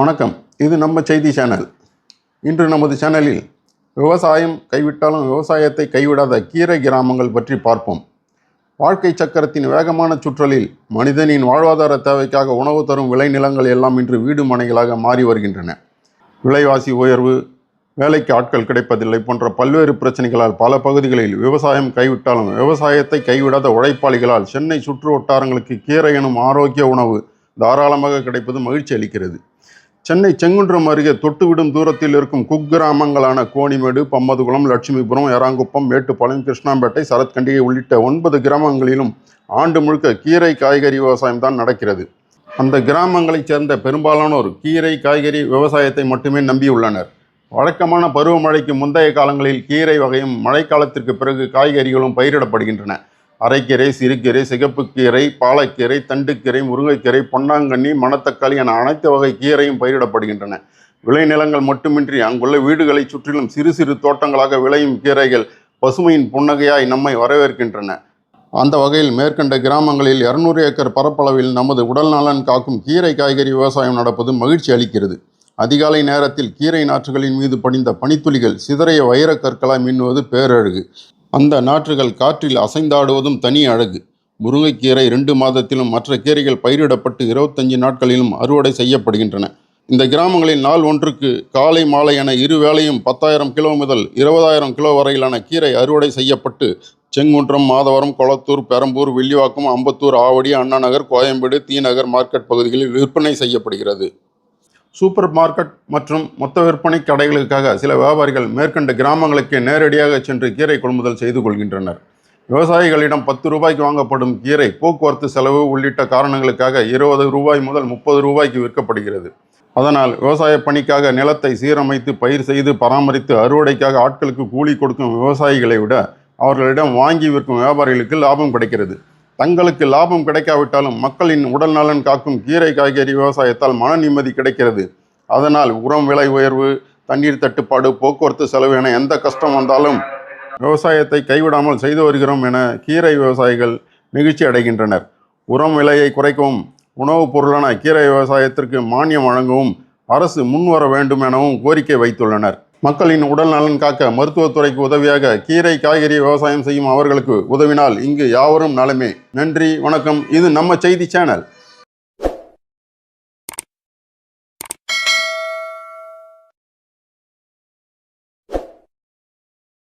வணக்கம். இது நம்ம செய்தி சேனல். இன்று நமது சேனலில் விவசாயம் கைவிட்டாலும் விவசாயத்தை கைவிடாத கீரை கிராமங்கள் பற்றி பார்ப்போம். வாழ்க்கை சக்கரத்தின் வேகமான சுற்றலில் மனிதனின் வாழ்வாதார தேவைக்காக உணவு தரும் விளைநிலங்கள் எல்லாம் இன்று வீடு மனைகளாக மாறி வருகின்றன. விலைவாசி உயர்வு வேலைக்கு ஆட்கள் கிடைப்பதில்லை போன்ற பல்வேறு பிரச்சனைகளால் பல பகுதிகளில் விவசாயம் கைவிட்டாலும் விவசாயத்தை கைவிடாத உழைப்பாளிகளால் சென்னை சுற்று வட்டாரங்களுக்கு கீரை எனும் ஆரோக்கிய உணவு தாராளமாக கிடைப்பது மகிழ்ச்சி அளிக்கிறது. சென்னை செங்குன்றம் அருகே தொட்டுவிடும் தூரத்தில் இருக்கும் குக்கிராமங்களான கோணிமேடு பம்மதுகுளம் லட்சுமிபுரம் எறாங்குப்பம் மேட்டுப்பாளையம் கிருஷ்ணாம்பேட்டை சரத்கண்டிகை உள்ளிட்ட ஒன்பது கிராமங்களிலும் ஆண்டு முழுக்க கீரை காய்கறி விவசாயம் தான் நடக்கிறது. அந்த கிராமங்களைச் சேர்ந்த பெரும்பாலானோர் கீரை காய்கறி விவசாயத்தை மட்டுமே நம்பியுள்ளனர். வழக்கமான பருவமழைக்கு முந்தைய காலங்களில் கீரை வகையும் மழைக்காலத்திற்கு பிறகு காய்கறிகளும் பயிரிடப்படுகின்றன. அரைக்கீரை சிறுகீரை சிகப்புக்கீரை பாலக்கீரை தண்டுக்கீரை முருங்கைக்கீரை பொன்னாங்கண்ணி மணத்தக்காளி என அனைத்து வகை கீரையும் பயிரிடப்படுகின்றன. விளைநிலங்கள் மட்டுமின்றி அங்குள்ள வீடுகளைச் சுற்றிலும் சிறு சிறு தோட்டங்களாக விளையும் கீரைகள் பசுமையின் புன்னகையாய் நம்மை வரவேற்கின்றன. அந்த வகையில் மேற்கண்ட கிராமங்களில் இருநூறு ஏக்கர் பரப்பளவில் நமது உடல் நலன் காக்கும் கீரை காய்கறி விவசாயம் நடப்பது மகிழ்ச்சி அளிக்கிறது. அதிகாலை நேரத்தில் கீரை நாற்றுகளின் மீது படிந்த பனித்துளிகள் சிதறைய வைரக் கற்களாய் மின்னுவது பேரழகு. அந்த நாற்றுகள் காற்றில் அசைந்தாடுவதும் தனி அழகு. முருங்கைக்கீரை ரெண்டு மாதத்திலும் மற்ற கீரைகள் பயிரிடப்பட்டு இருபத்தஞ்சு நாட்களிலும் அறுவடை செய்யப்படுகின்றன. இந்த கிராமங்களில் நாள் ஒன்றுக்கு காலை மாலை என இரு வேளையும் பத்தாயிரம் கிலோ முதல் இருபதாயிரம் கிலோ வரையிலான கீரை அறுவடை செய்யப்பட்டு செங்குன்றம் மாதவரம் கொளத்தூர் பெரம்பூர் வில்லிவாக்கம் அம்பத்தூர் ஆவடி அண்ணாநகர் கோயம்பேடு தீநகர் மார்க்கெட் பகுதிகளில் விற்பனை செய்யப்படுகிறது. சூப்பர் மார்க்கெட் மற்றும் மொத்த விற்பனை கடைகளுக்காக சில வியாபாரிகள் மேற்கண்ட கிராமங்களுக்கு நேரடியாக சென்று கீரை கொள்முதல் செய்து கொள்கின்றனர். விவசாயிகளிடம் பத்து ரூபாய்க்கு வாங்கப்படும் கீரை போக்குவரத்து செலவு உள்ளிட்ட காரணங்களுக்காக இருபது ரூபாய் முதல் முப்பது ரூபாய்க்கு விற்கப்படுகிறது. அதனால் விவசாய பணிக்காக நிலத்தை சீரமைத்து பயிர் செய்து பராமரித்து அறுவடைக்காக ஆட்களுக்கு கூலி கொடுக்கும் விவசாயிகளை விட அவர்களிடம் வாங்கி விற்கும் வியாபாரிகளுக்கு லாபம் கிடைக்கிறது. தங்களுக்கு லாபம் கிடைக்காவிட்டாலும் மக்களின் உடல் நலன் காக்கும் கீரை காய்கறி விவசாயத்தால் மன நிம்மதி கிடைக்கிறது. அதனால் உரம் விலை உயர்வு தண்ணீர் தட்டுப்பாடு போக்குவரத்து செலவு என எந்த கஷ்டம் வந்தாலும் விவசாயத்தை கைவிடாமல் செய்து வருகிறோம் என கீரை விவசாயிகள் நெகிழ்ச்சி அடைகின்றனர். உரம் விலையை குறைக்கவும் உணவுப் பொருளான கீரை விவசாயத்திற்கு மானியம் வழங்கவும் அரசு முன்வர வேண்டும் எனவும் கோரிக்கை வைத்துள்ளனர். மக்களின் உடல் நலன் காக்க மருத்துவத்துறைக்கு உதவியாக கீரை காய்கறி விவசாயம் செய்யும் அவர்களுக்கு உதவினால் இங்கு யாவரும் நலமே. நன்றி வணக்கம். இது நம்ம செய்தி சேனல்.